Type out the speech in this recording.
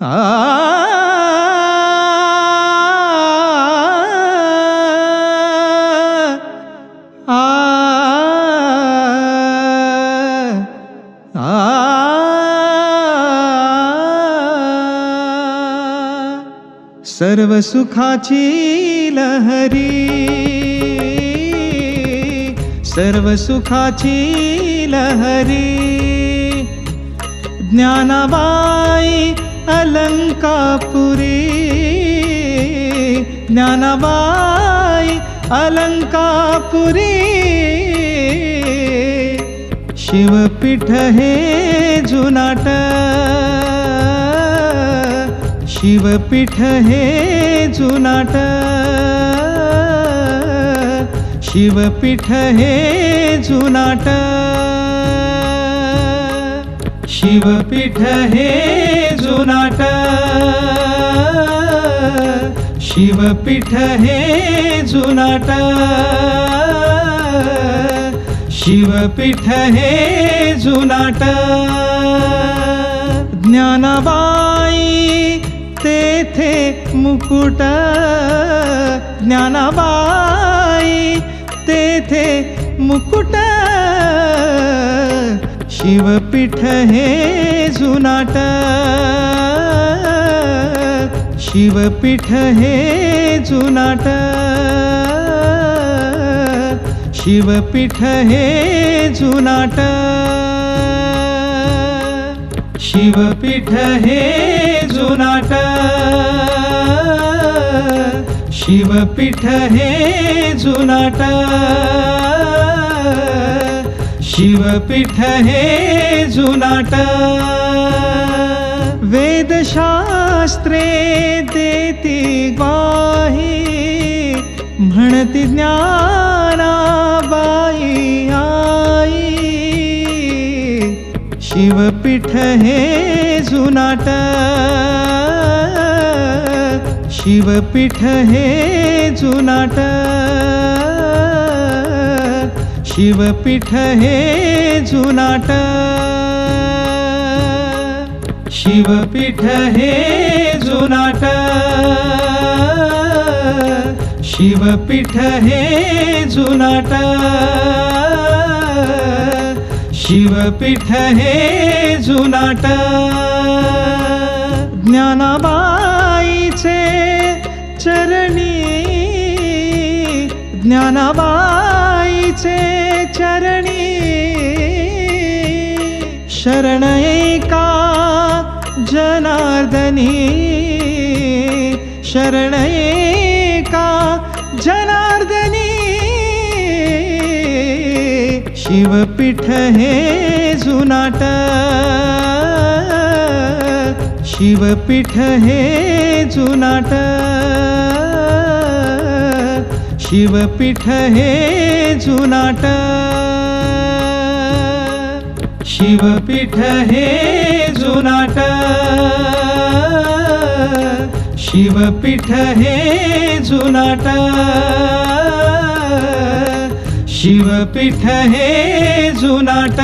सर्व सुखाची लहरी सर्व सुखाची लहरी ज्ञानाबाई अलंकापुरी ज्ञानाबाई अलंकापुरी। शिवपीठ हे जुनाट शिवपीठ हे जुनाट। शिवपीठ हे जुनाट। शिवपीठ हे जुनाट. शिवपीठ हे जुनाट. शिवपीठ हे जुनाट. ज्ञानाबाई तेथे मुकुट. ज्ञानाबाई तेथे मुकुट. शिवपीठ हे जुनाट. शिवपीठ हे जुनाट. शिवपीठ हे जुनाट. शिवपीठ हे जुनाट. शिवपीठ हे जुनाट. शिवपीठ हे जुनाट. वेदशास्त्रे देती ग्वाही. म्हणती ज्ञानाबाई आई. शिवपीठ हे जुनाट. शिवपीठ हे जुनाट. शिवपीठ हे जुनाट. शिवपीठ हे जुनाट. शिवपीठ हे जुनाट. शिवपीठ हे जुनाट. ज्ञानाबाईचे चरणी. ज्ञानाबाईचे चरणी शरण एका जनार्दनी शरण एका जनार्दनी शिवपीठ हे जुनाट शिवपीठ हे जुनाट शिवपीठ हे जुनाट शिवपीठ हे जुनाट. शिवपीठ हे जुनाट. शिवपीठ हे जुनाट.